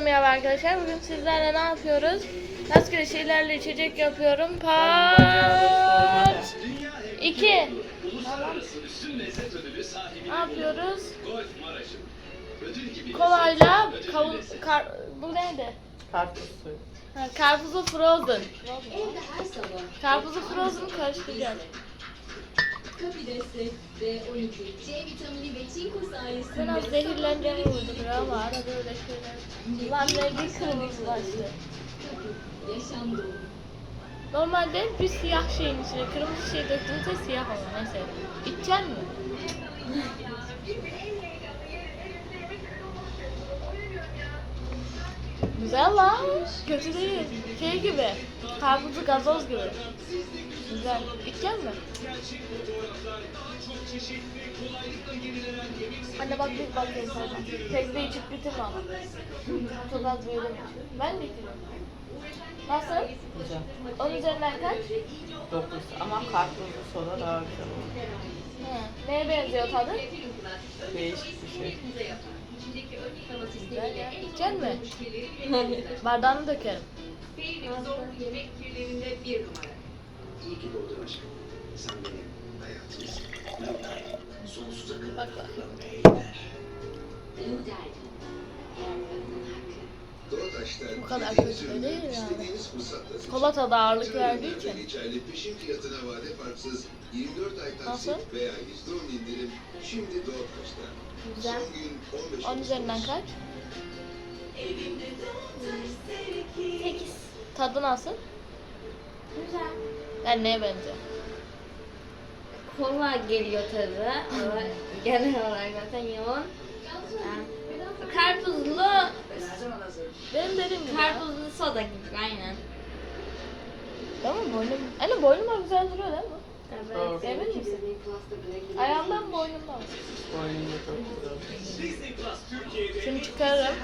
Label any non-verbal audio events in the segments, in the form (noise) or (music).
merhaba arkadaşlar. Bugün sizlerle ne yapıyoruz? Rastgele şeylerle içecek yapıyorum. Part 2. Ne yapıyoruz? Kolayla kavun, kar, bu neydi? Karpuz suyu. Ha, karpuzu frozen. Karpuzu frozen karıştıracağız. Kapı destek B12, C vitamini ve çinko sayesinde Biraz zehirleneceğimi uyduruyor ama arada öyle şeyler. Lan rengi kırmızı başlı. yaşam dolu. Normalde bir siyah şeyin içine kırmızı şey döktüğünüzde siyah olur. Neyse. İçecek mi? (laughs) Güzel lan. Kötü değil. Şey gibi. Karpuzlu gazoz gibi. Güzel. İçecek mi? Anne bak bir bak sana. Tek de içip bitirme ama. Çok az mi? Ben de içiyorum. Nasıl? Güzel. Onun üzerinden kaç? Dokuz. Ama karpuzlu soda daha güzel olur. Hı. Neye benziyor tadı? Değişik bir şey. Güzel ya. İçecek mi? Bardağını dökerim. yemek türlerinde bir numara. İyi ki doğdun aşkım. Sen benim hayatımsın. Yıllar, sonsuza kadar Bak bak. Bu kadar kötü ürünü değil yani. Kola tadı ağırlık verdiği için. geçerli peşin fiyatına vade farksız 24 ay taksit Nasıl? veya %10 indirim şimdi Doğataş'ta. Güzel. Son gün 15 Onun üzerinden kaç? 8. Tadı nasıl? Güzel. Ben neye benziyor? Kola geliyor tadı ama (laughs) genel olarak zaten yoğun. Yani karpuzlu, Benim dediğim gibi. ya. Karpuzlu soda gibi aynen. Değil mi boynum? Anne boynuma güzel duruyor değil mi? Doğru. Emin misin? Ayağımdan boynumdan. Boynunda çok güzel. Şunu çıkarırım.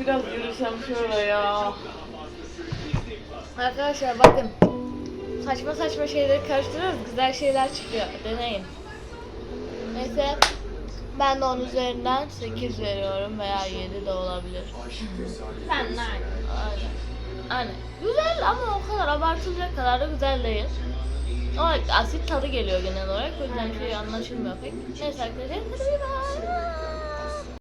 Biraz yürüsem şöyle ya. Arkadaşlar bakın. Saçma saçma şeyleri karıştırıyoruz. Güzel şeyler çıkıyor. Deneyin. Neyse. Ben de onun üzerinden 8 veriyorum veya 7 de olabilir. Ben de. Aynen. Aynen. Güzel ama o kadar abartılacak kadar da güzel değil. Ama asit tadı geliyor genel olarak. O yüzden şey anlaşılmıyor pek. Neyse arkadaşlar. Hadi bay bay.